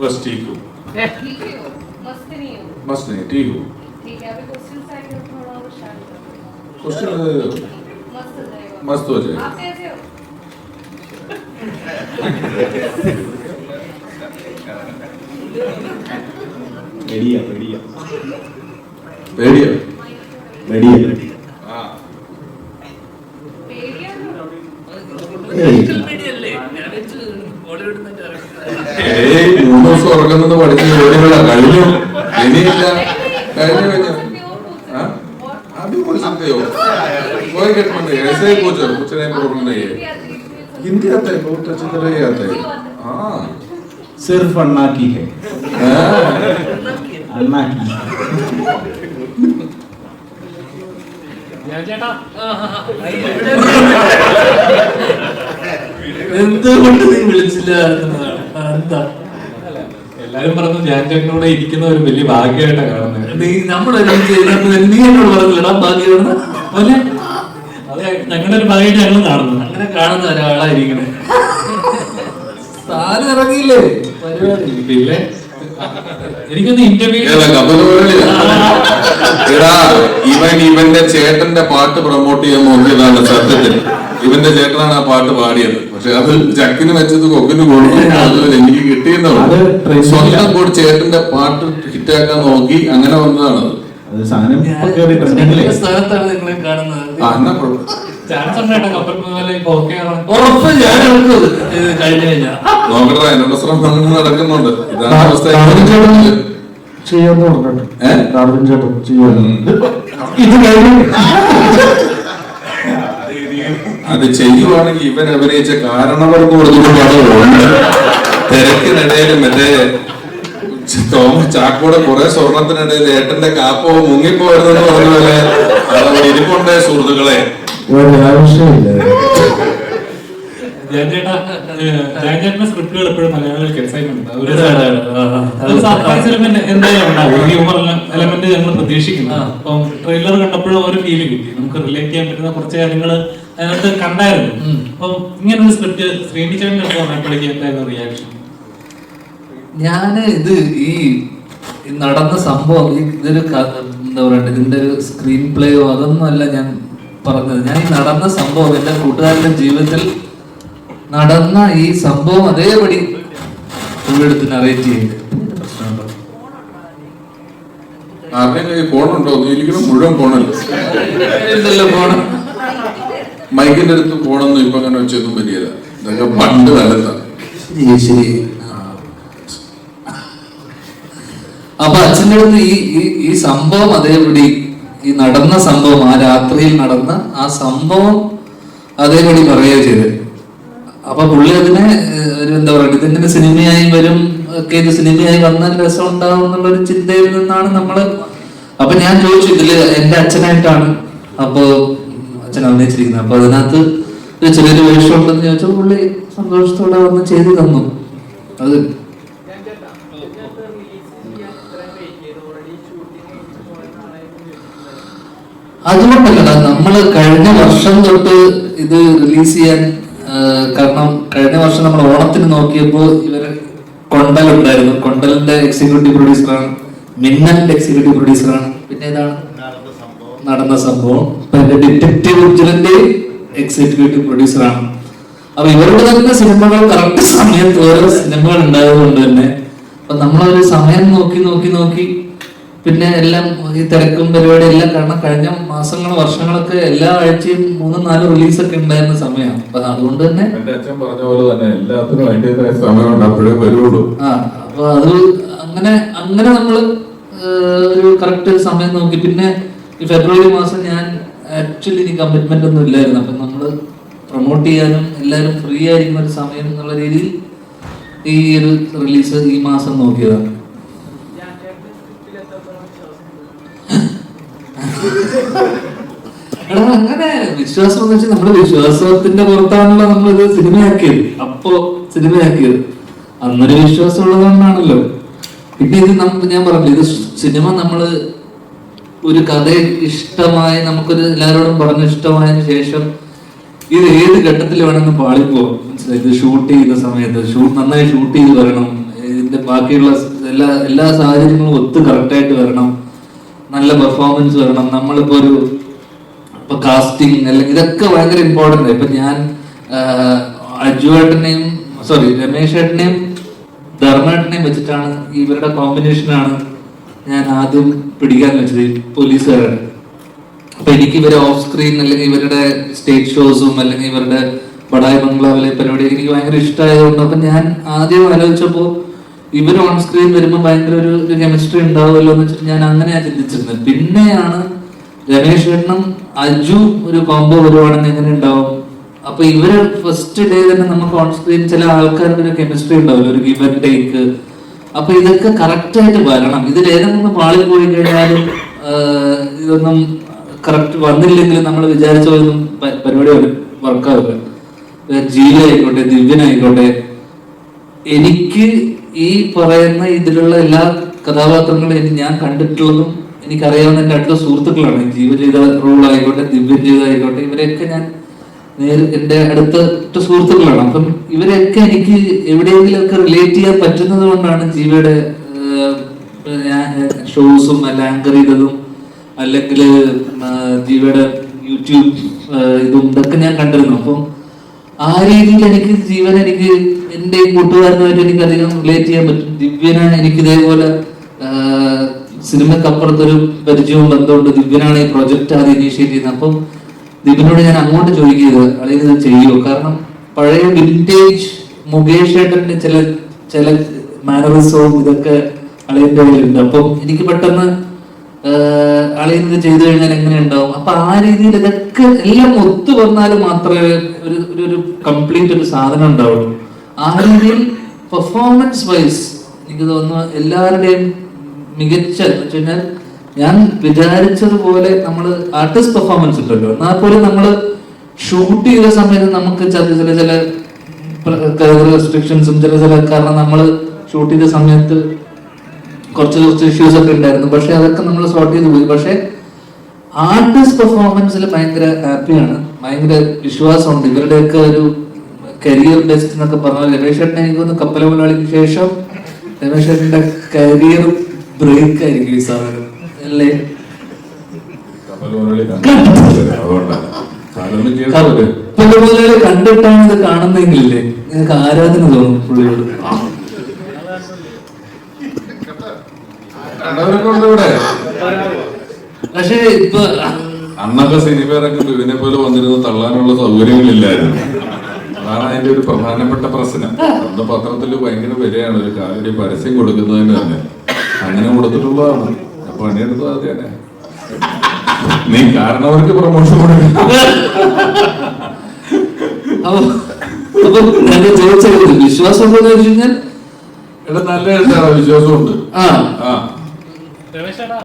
बस ठीक हो। मस्त नहीं ठीक हूँ। क्वेश्चन मस्त हो जाएगा। बढ़िया बढ़िया। बढ़िया। बढ़िया। हाँ।, हाँ। ഉറങ്ങുന്നത് പഠിച്ച ജോലികളാ കഴിഞ്ഞു ഇനിയില്ല കഴിഞ്ഞു കഴിഞ്ഞു हाँ? अभी बोल सकते हो कोई कठिन नहीं है ऐसे ही पूछो कुछ नहीं प्रॉब्लम नहीं है हिंदी आता है बहुत अच्छी तरह ही आता है हाँ सिर्फ अन्ना की है हाँ। अन्ना की എന്തുകൊണ്ട് നീ വിളിച്ചില്ല എന്നതാണ്. എന്താ എല്ലാരും പറഞ്ഞു ഞാൻ ചേട്ടനോടെ ഇരിക്കുന്ന ഒരു വലിയ ഭാഗ്യമായിട്ടാണ് കാണുന്നത്. നീ നമ്മളെ നീ എന്നോട് പറഞ്ഞില്ലടാ ഭാഗ്യമാണ് അതെ ഞങ്ങളുടെ ഒരു ഭാഗ്യമായിട്ട് ഞങ്ങൾ കാണുന്നത്. അങ്ങനെ കാണുന്ന ഒരാളായിരിക്കണേ. സാധനം ഇറങ്ങിയില്ലേ? പരിപാടി. പിന്നെ? എനിക്കൊന്ന് ഇന്റർവ്യൂ ഇവൻ ഇവന്റെ ചേട്ടന്റെ പാട്ട് പ്രൊമോട്ട് ചെയ്യാൻ നോക്കിയതാണ് സത്യത്തിൽ. ഇവന്റെ ചേട്ടനാണ് ആ പാട്ട് പാടിയത്. പക്ഷെ അത് ചക്കിന് വെച്ചത് കൊക്കിന് കൊടുത്തു അതുപോലെ എനിക്ക് കിട്ടിയെന്നുള്ളു സ്വന്തം കൂടി ചേട്ടന്റെ പാട്ട് ഹിറ്റാക്കാൻ നോക്കി അങ്ങനെ വന്നതാണ് സ്ഥലത്താണ് നിങ്ങളെ കാണുന്നത്. നോക്കട്ടെ ശ്രമം നടക്കുന്നുണ്ട്. ഇതാണ് അവസ്ഥ. ചെയ്യാന്ന് പറഞ്ഞിട്ട് ഏ? ഡാർവിൻ ചേട്ടൻ ചെയ്യാന്ന് ഇത് കഴിഞ്ഞു. അത് ചെയ്യുവാണെങ്കിൽ ഇവൻ അഭിനയിച്ച കാരണവർക്ക് കൊടുത്തിട്ട് പടമുണ്ട് തിരക്കിനിടയിൽ മറ്റേ തോമ ചാക്കോടെ കുറെ സ്വർണത്തിനിടയിൽ ഏട്ടന്റെ കാപ്പോ മുങ്ങിപ്പോയിരുന്നെന്ന് പറഞ്ഞ പോലെ ഇരിപ്പുണ്ട് സുഹൃത്തുക്കളെ. ജയൻ ചേട്ടാ ജയൻ ചേട്ടന്റെ സ്ക്രിപ്റ്റുകൾ എപ്പോഴും മലയാളികൾക്ക് എക്സൈറ്റ്മെന്റ് എലമെന്റ് എന്തായാലും ഉണ്ടാവും. ഹ്യൂമർ എലമെന്റ് ഞങ്ങൾ പ്രതീക്ഷിക്കുന്നു. അപ്പം ട്രെയിലർ കണ്ടപ്പോഴും ഒരു ഫീൽ കിട്ടി. നമുക്ക് റിലേറ്റ് ചെയ്യാൻ പറ്റുന്ന കുറച്ച് കാര്യങ്ങൾ അതിനകത്ത് കണ്ടായിരുന്നു. അപ്പൊ ഇങ്ങനെ ഒരു സ്ക്രിപ്റ്റ് ശ്രീനി ചേട്ടൻ എടുത്ത് പറഞ്ഞപ്പോഴേക്കും എന്തായിരുന്നു റിയാക്ഷൻ ഞാൻ ഇത് ഈ നടന്ന സംഭവം ഇതൊരു എന്താ പറയണ്ട ഇതിന്റെ ഒരു സ്ക്രീൻ പ്ലേയോ അതൊന്നും അല്ല ഞാൻ പറഞ്ഞത്. ഞാൻ ഈ നടന്ന സംഭവം എന്റെ കൂട്ടുകാരുടെ ജീവിതത്തിൽ നടന്ന ഈ സംഭവം അതേപടി പുള്ളിയെടുത്ത് നറേറ്റ് ചെയ്ത് ഫോണുണ്ടോ ഇരിക്കണം മുഴുവൻ ഫോണല്ലോ പോണം മൈക്കിന്റെ അടുത്ത് പോണെന്ന് ഇപ്പൊ അങ്ങനെ വെച്ചൊന്നും പറ്റിയല്ല ഇതൊക്കെ പണ്ട് കാലത്താണ് അപ്പൊ അച്ഛന്റെ അടുത്ത് ഈ ഈ- സംഭവം അതേപടി ഈ നടന്ന സംഭവം ആ രാത്രിയിൽ നടന്ന ആ സംഭവം അതേപടി പറയുക ചെയ്ത്. അപ്പൊ പുള്ളി അതിനെ എന്താ പറയുക ഇതിങ്ങനെ സിനിമയായി വരും ഒക്കെ ഇത് സിനിമയായി വന്നാൽ രസം ഉണ്ടാവും എന്നുള്ള ഒരു ചിന്തയിൽ നിന്നാണ് നമ്മൾ അപ്പൊ ഞാൻ ചോദിച്ചു ഇതിൽ എന്റെ അച്ഛനായിട്ടാണ് അപ്പൊ അച്ഛൻ അഭിനയിച്ചിരിക്കുന്നത്. അപ്പൊ അതിനകത്ത് ചെറിയൊരു വേഷം ഉണ്ടെന്ന് ചോദിച്ചാൽ പുള്ളി സന്തോഷത്തോടെ വന്ന് ചെയ്തു തന്നു. അത് അതുകൊണ്ടല്ല നമ്മൾ കഴിഞ്ഞ വർഷം തൊട്ട് ഇത് റിലീസ് ചെയ്യാൻ കാരണം കഴിഞ്ഞ വർഷം നമ്മൾ ഓണത്തിന് നോക്കിയപ്പോ ഇവർ കൊണ്ടൽ ഉണ്ടായിരുന്നു. കൊണ്ടലിന്റെ എക്സിക്യൂട്ടീവ് പ്രൊഡ്യൂസറാണ് മിന്നലിന്റെ എക്സിക്യൂട്ടീവ് പ്രൊഡ്യൂസറാണ് പിന്നെ ഏതാണ്? നടന്ന സംഭവം. എന്റെ ഡിറ്റക്റ്റീവ് ഉജ്ജലന്റെ എക്സിക്യൂട്ടീവ് പ്രൊഡ്യൂസറാണ് അപ്പൊ ഇവരുടെ തന്നെ സിനിമകൾ കറക്റ്റ് സമയത്ത് ഓരോ സിനിമകൾ ഉണ്ടായതുകൊണ്ട് തന്നെ അപ്പൊ നമ്മളൊരു സമയം നോക്കി നോക്കി നോക്കി പിന്നെ എല്ലാം ഈ തിരക്കും പരിപാടി എല്ലാം കാരണം കഴിഞ്ഞ മാസങ്ങൾ വർഷങ്ങളൊക്കെ എല്ലാ ആഴ്ചയും മൂന്നും നാലും റിലീസൊക്കെ ഉണ്ടായിരുന്ന സമയമാണ്. അപ്പൊ അതുകൊണ്ട് തന്നെ എന്റെ അച്ഛൻ പറഞ്ഞ പോലെ തന്നെ എല്ലാത്തിനും അതിന്റേതായ സമയമുണ്ട്. അപ്പോഴേ വരുള്ളൂ ആ അപ്പൊ അത് അങ്ങനെ അങ്ങനെ നമ്മൾ ഒരു കറക്റ്റ് സമയം നോക്കി. പിന്നെ ഈ ഫെബ്രുവരി മാസം ഞാൻ ആക്ച്വലി ഇനി കമ്മിറ്റ്മെന്റ് ഒന്നും ഇല്ലായിരുന്നു. അപ്പൊ നമ്മൾ പ്രൊമോട്ട് ചെയ്യാനും എല്ലാവരും ഫ്രീ ആയിരിക്കുന്ന ഒരു സമയം എന്നുള്ള രീതിയിൽ ഈ ഒരു റിലീസ് ഈ മാസം നോക്കിയതാണ്. അങ്ങനെ വിശ്വാസം എന്ന് വെച്ചാൽ നമ്മുടെ വിശ്വാസത്തിന്റെ പുറത്താണല്ലോ നമ്മളിത് സിനിമയാക്കിയത്. അപ്പോ സിനിമയാക്കിയത്. അന്നൊരു വിശ്വാസം ഉള്ളതുകൊണ്ടാണല്ലോ പിന്നെ ഇത് ഞാൻ പറഞ്ഞില്ല ഇത് സിനിമ നമ്മൾ ഒരു കഥ ഇഷ്ടമായി നമുക്കൊരു എല്ലാവരോടും പറഞ്ഞ് ഇഷ്ടമായതിനു ശേഷം ഇത് ഏത് ഘട്ടത്തിൽ വേണമെങ്കിലും പാളിപ്പോ മനസ്സിലായി? ഇത് ഷൂട്ട് ചെയ്യുന്ന സമയത്ത് ഷൂട്ട് നന്നായി ഷൂട്ട് ചെയ്ത് വരണം. ഇതിന്റെ ബാക്കിയുള്ള എല്ലാ എല്ലാ സാഹചര്യങ്ങളും ഒത്ത് കറക്റ്റായിട്ട് വരണം. നല്ല പെർഫോമൻസ് വരണം. നമ്മളിപ്പോ ഒരു ഇപ്പൊ കാസ്റ്റിംഗ് അല്ലെങ്കിൽ ഇതൊക്കെ ഭയങ്കര ഇമ്പോർട്ടന്റ് ഇപ്പൊ ഞാൻ അജുവേട്ടനെയും സോറി രമേശ് ഏട്ടനെയും ധർമ്മേട്ടനെയും വെച്ചിട്ടാണ് ഇവരുടെ കോമ്പിനേഷനാണ് ഞാൻ ആദ്യം പിടിക്കാൻ വെച്ചത് പോലീസുകാരാണ്. അപ്പൊ എനിക്ക് ഇവരെ ഓഫ് സ്ക്രീൻ അല്ലെങ്കിൽ ഇവരുടെ സ്റ്റേജ് ഷോസും അല്ലെങ്കിൽ ഇവരുടെ ബഡായി ബംഗ്ലാവിലെ പരിപാടി എനിക്ക് ഭയങ്കര ഇഷ്ടമായതുകൊണ്ട് അപ്പൊ ഞാൻ ആദ്യം ആലോചിച്ചപ്പോ ഇവർ ഓൺ സ്ക്രീൻ വരുമ്പോൾ ഭയങ്കര ഒരു ഒരു കെമിസ്ട്രി ഉണ്ടാവുമല്ലോ എന്ന് വെച്ചിട്ട് ഞാൻ അങ്ങനെയാണ് ചിന്തിച്ചിരുന്നത്. പിന്നെയാണ് രമേശ് ഏട്ടനും അജു ഒരു കോംബോ വരുവാണെങ്കിൽ എങ്ങനെ ഉണ്ടാവും? അപ്പൊ ഇവർ ഫസ്റ്റ് ഡേ തന്നെ നമുക്ക് ഓൺ സ്ക്രീൻ ചില ആൾക്കാരുടെ ഒരു കെമിസ്ട്രി ഉണ്ടാവില്ല? ഒരു ഗിവൻ ടേക്ക് അപ്പൊ ഇതൊക്കെ കറക്റ്റ് ആയിട്ട് വരണം. ഇതിൽ ഏതെങ്കിലും പാളി പോയി കഴിഞ്ഞാലും ഇതൊന്നും കറക്റ്റ് വന്നില്ലെങ്കിൽ നമ്മൾ വിചാരിച്ച പോലൊന്നും പരിപാടി വർക്കാവില്ല ജീല ആയിക്കോട്ടെ ദിവ്യനായിക്കോട്ടെ എനിക്ക് ഈ പറയുന്ന ഇതിലുള്ള എല്ലാ കഥാപാത്രങ്ങളും ഞാൻ കണ്ടിട്ടുള്ളതും എനിക്കറിയാവുന്ന എന്റെ അടുത്ത സുഹൃത്തുക്കളാണ്. ജീവ ചെയ്ത റോൾ ആയിക്കോട്ടെ ദിവ്യൻ ചെയ്ത ആയിക്കോട്ടെ ഇവരെയൊക്കെ ഞാൻ എന്റെ അടുത്ത സുഹൃത്തുക്കളാണ്. അപ്പം ഇവരെയൊക്കെ എനിക്ക് എവിടെയെങ്കിലുമൊക്കെ റിലേറ്റ് ചെയ്യാൻ പറ്റുന്നത് കൊണ്ടാണ് ജീവയുടെ ഷോസും അല്ല ആങ്കർ ചെയ്തതും അല്ലെങ്കിൽ ജീവയുടെ യൂട്യൂബ് ഇതും ഇതൊക്കെ ഞാൻ കണ്ടിരുന്നു. അപ്പം ആ രീതിയിൽ എനിക്ക് ജീവൻ എനിക്ക് എന്റെ കൂട്ടുകാരനുമായിട്ട് എനിക്ക് അധികം റിലേറ്റ് ചെയ്യാൻ പറ്റും. ദിവ്യനാണ് എനിക്ക് ഇതേപോലെ സിനിമക്കപ്പുറത്തൊരു പരിചയവും ബന്ധമുണ്ട്. ദിവ്യനാണ് ഈ പ്രൊജക്റ്റ് ആദ്യം ഇനീഷ്യേറ്റ് ചെയ്യുന്നത്. അപ്പം ദിവ്യനോട് ഞാൻ അങ്ങോട്ട് ചോദിക്കുന്നത് അല്ലെങ്കിൽ ഇത് ചെയ്യുമോ കാരണം പഴയ വിന്റേജ് മുകേഷ് ഏട്ടന്റെ ചില ചില മാനറിസവും ഇതൊക്കെ അളിയന്റെ കയ്യിലുണ്ട്. അപ്പം എനിക്ക് പെട്ടെന്ന് അളിയൻ ഇത് ചെയ്തു കഴിഞ്ഞാൽ എങ്ങനെ ഉണ്ടാവും അപ്പൊ ആ രീതിയിൽ ഇതൊക്കെ എല്ലാം ഒത്തു വന്നാൽ മാത്രമേ ഒരു ഒരു ഒരു കംപ്ലീറ്റ് ഒരു സാധനം ഉണ്ടാവുള്ളൂ. ആ രീതിയിൽ പെർഫോമൻസ് വൈസ് എനിക്ക് തോന്നുന്നു എല്ലാവരുടെയും മികച്ച എന്ന് വെച്ച് കഴിഞ്ഞാൽ ഞാൻ വിചാരിച്ചതുപോലെ നമ്മൾ ആർട്ടിസ്റ്റ് പെർഫോമൻസ് ഉണ്ടല്ലോ. എന്നാൽ പോലും നമ്മൾ ഷൂട്ട് ചെയ്ത സമയത്ത് നമുക്ക് ചില ചില ചില റെസ്ട്രിക്ഷൻസും ചില ചില കാരണം നമ്മൾ ഷൂട്ട് ചെയ്ത സമയത്ത് കുറച്ച് കുറച്ച് ഇഷ്യൂസ് ഒക്കെ ഉണ്ടായിരുന്നു. പക്ഷെ അതൊക്കെ നമ്മൾ സോർട്ട് ചെയ്ത് പോയി. പക്ഷെ ആർട്ടിസ്റ്റ് പെർഫോമൻസിൽ ഭയങ്കര ഹാപ്പിയാണ് ഭയങ്കര വിശ്വാസമുണ്ട്. ഇവരുടെയൊക്കെ ഒരു കരിയർ ബെസ്റ്റ് എന്നൊക്കെ പറഞ്ഞാൽ രമേശ് ചേട്ടൻ എനിക്ക് തോന്നുന്നു കപ്പല മുതലാളിക്ക് ശേഷം രമേശ് ഏട്ടന്റെ കരിയർ ബ്രേക്ക് ആയിരിക്കും ഈ സാധനം. അല്ലേ കപ്പൽ മുതലാളി കണ്ടിട്ടില്ല. അതുകൊണ്ടാണ്. സാധാരണ കേട്ടിട്ടുണ്ട്. കപ്പല മുതലാളി കണ്ടിട്ടാണ് ഇത് കാണുന്നെങ്കിലേ നിങ്ങൾക്ക് ആരാധന തോന്നും പുള്ളിയോട് പക്ഷേ ഇപ്പൊ അന്നൊക്കെ സിനിമ ഇറങ്ങുമ്പോ ഇതിനെ പോലെ വന്നിരുന്ന് തള്ളാനുള്ള സൗകര്യങ്ങളില്ലായിരുന്നു അതാണ് അതിന്റെ ഒരു പ്രധാനപ്പെട്ട പ്രശ്നം അന്ന് പത്രത്തിൽ ഭയങ്കര വിലയാണ് ഒരു കാര്യം പരസ്യം കൊടുക്കുന്നതിന് തന്നെ അങ്ങനെ കൊടുത്തിട്ടുള്ളതാണ് അപ്പൊ പണിയെടുത്തത് അത് തന്നെ നീ കാരണവർക്ക് പ്രൊമോഷൻ കൊടുക്കണം. അപ്പൊ ചോദിച്ചത് വിശ്വാസം എന്താണെന്ന് വെച്ച് കഴിഞ്ഞാൽ? എടാ നല്ല വിശ്വാസമുണ്ട്. ആ. ആ.